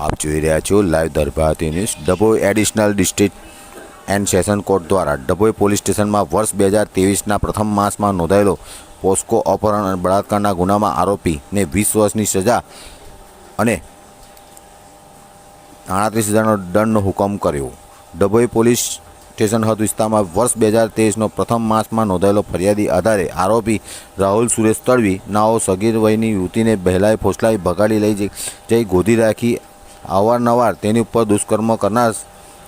આપ જોઈ રહ્યા છો live દરભાતી news Dabhoi additional district and session court દ્વારા ડભોઈ પોલીસ સ્ટેશનમાં વર્ષ બે હજાર ત્રેવીસના પ્રથમ માસમાં નોંધાયેલો પોસ્કો અપહરણ અને બળાત્કારના ગુનામાં આરોપીને વીસ વર્ષની સજા અને આડત્રીસ હજારનો દંડનો હુકમ કર્યો. ડભોઈ પોલીસ સ્ટેશન હદ વિસ્તારમાં વર્ષ બે હજાર તેવીસનો પ્રથમ માસમાં નોંધાયેલો ફરિયાદી આધારે આરોપી રાહુલ સુરેશ તળવી નાઓ સગીર વયની યુવતીને બહેલાઈ ફોસલાઈ ભગાડી લઈ જઈ ગોધી રાખી અવારનવાર તેની ઉપર દુષ્કર્મ કરનાર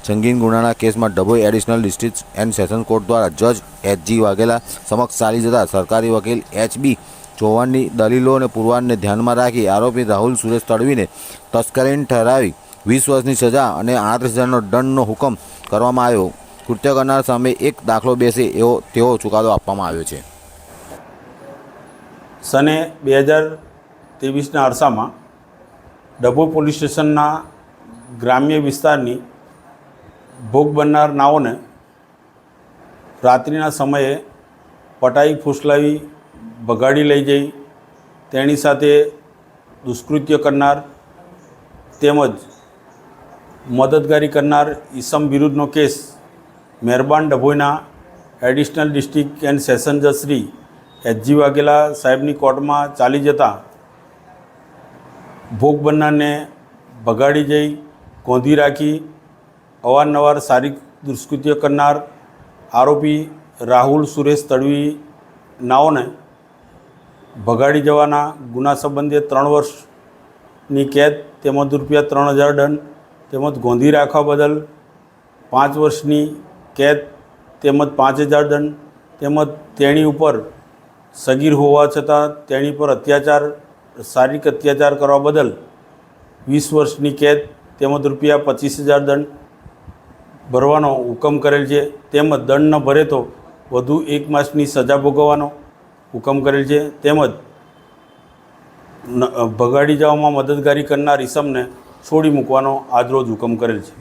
સંગીન ગુનાના કેસમાં Dabhoi additional district and session court દ્વારા જજ એચજી વાઘેલા સમક્ષ ચાલી જતા સરકારી વકીલ એચબી ચૌહાણની દલીલો અને પુરવારને ધ્યાનમાં રાખી આરોપી રાહુલ સુરેશ તડવીને તસ્કરીને ઠરાવી વીસ વર્ષની સજા અને આડત્રીસ હજારનો દંડનો હુકમ કરવામાં આવ્યો. કૃત્ય કરનાર સામે એક દાખલો બેસે એવો તેવો ચુકાદો આપવામાં આવ્યો છે. સને બે હજાર ત્રેવીસના અરસામાં ડભોઈ પોલીસ સ્ટેશનના ગ્રામ્ય વિસ્તારની ભોગ બનનાર નાઓને રાત્રિના સમયે પટાઈ ફૂસલાવી, ભગાડી લઈ જઈ તેની સાથે દુષ્કૃત્ય કરનાર તેમજ મદદગારી કરનાર ઈસમ વિરુદ્ધનો કેસ મહેરબાન ડભોઈના એડિશનલ ડિસ્ટ્રિક્ટ એન્ડ સેશન જજ શ્રી એચજી વાઘેલા સાહેબની કોર્ટમાં ચાલી જતા ભોગ બનનારને ભગાડી જઈ ગોંધી રાખી, અવારનવાર શારીરિક દુષ્કૃત્ય કરનાર આરોપી રાહુલ સુરેશ તડવી નાઓને ભગાડી જવાના ગુના સંબંધે ત્રણ વર્ષની કેદ, તેમજ રૂપિયા ત્રણ હજાર દંડ, તેમજ ગોંધી રાખવા બદલ પાંચ વર્ષની કેદ, તેમજ પાંચ હજાર દંડ, તેમજ તેણી ઉપર સગીર હોવા છતાં તેણી પર અત્યાચાર શારીરિક અત્યાચાર કરવા બદલ વીસ વર્ષની કેદ, તેમજ રૂપિયા પચીસ હજાર દંડ ભરવાનો હુકમ કરેલ છે. તેમજ દંડ ન ભરે તો વધુ એક માસની સજા ભોગવવાનો હુકમ કરેલ છે. તેમજ ભગાડી જવામાં મદદગારી કરનાર ઇસમને છોડી મૂકવાનો આજરોજ હુકમ કરેલ છે.